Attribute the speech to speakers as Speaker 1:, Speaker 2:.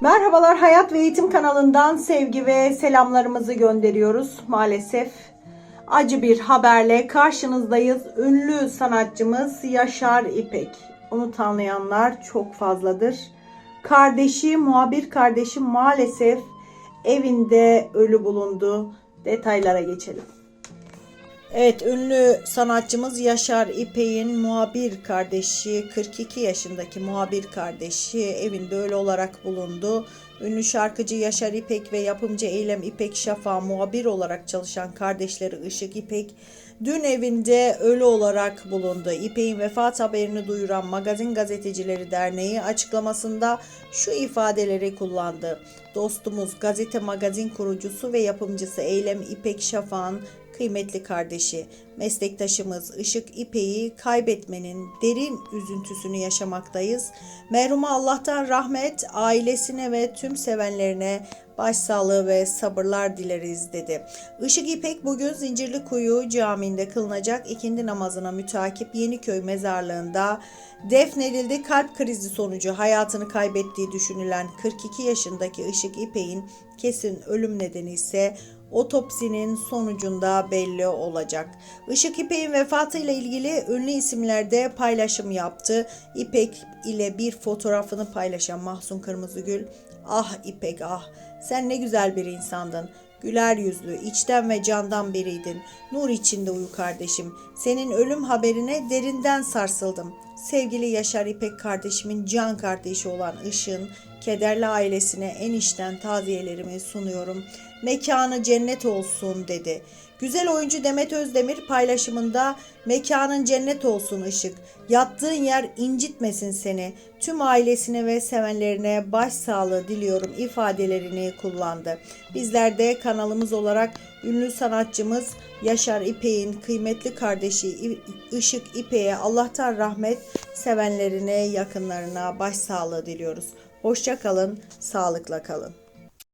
Speaker 1: Merhabalar Hayat ve Eğitim kanalından sevgi ve selamlarımızı gönderiyoruz. Maalesef acı bir haberle karşınızdayız. Ünlü sanatçımız Yaşar İpek. Onu tanıyanlar çok fazladır. Kardeşi, muhabir kardeşi maalesef evinde ölü bulundu. Detaylara geçelim. Evet, ünlü sanatçımız Yaşar İpek'in muhabir kardeşi, 42 yaşındaki muhabir kardeşi evinde ölü olarak bulundu. Ünlü şarkıcı Yaşar İpek ve yapımcı Eylem İpek Şafa muhabir olarak çalışan kardeşleri Işık İpek dün evinde ölü olarak bulundu. İpek'in vefat haberini duyuran Magazin Gazetecileri Derneği açıklamasında şu ifadeleri kullandı. Dostumuz gazete magazin kurucusu ve yapımcısı Eylem İpek Şafak'ın kıymetli kardeşi, meslektaşımız Işık İpek'i kaybetmenin derin üzüntüsünü yaşamaktayız. Merhuma Allah'tan rahmet, ailesine ve tüm sevenlerine başsağlığı ve sabırlar dileriz dedi. Işık İpek bugün Zincirlikuyu Camii'nde kılınacak ikindi namazına mütakip Yeniköy mezarlığında defnedildi. Kalp krizi sonucu hayatını kaybettiği düşünülen 42 yaşındaki Işık İpek'in kesin ölüm nedeni ise otopsinin sonucunda belli olacak. Işık İpek'in vefatıyla ilgili ünlü isimler de paylaşım yaptı. İpek ile bir fotoğrafını paylaşan Mahsun Kırmızıgül, "Ah İpek ah, sen ne güzel bir insandın. Güler yüzlü, içten ve candan biriydin. Nur içinde uyu kardeşim. Senin ölüm haberine derinden sarsıldım. Sevgili Yaşar İpek kardeşimin can kardeşi olan Işın, kederli ailesine en içten taziyelerimi sunuyorum. Mekanı cennet olsun dedi. Güzel oyuncu Demet Özdemir paylaşımında mekanın cennet olsun ışık. Yattığın yer incitmesin seni. Tüm ailesine ve sevenlerine başsağlığı diliyorum ifadelerini kullandı. Bizler de kanalımız olarak ünlü sanatçımız Yaşar İpek'in kıymetli kardeşi Işık İpek'e Allah'tan rahmet sevenlerine, yakınlarına başsağlığı diliyoruz. Hoşça kalın, sağlıkla kalın.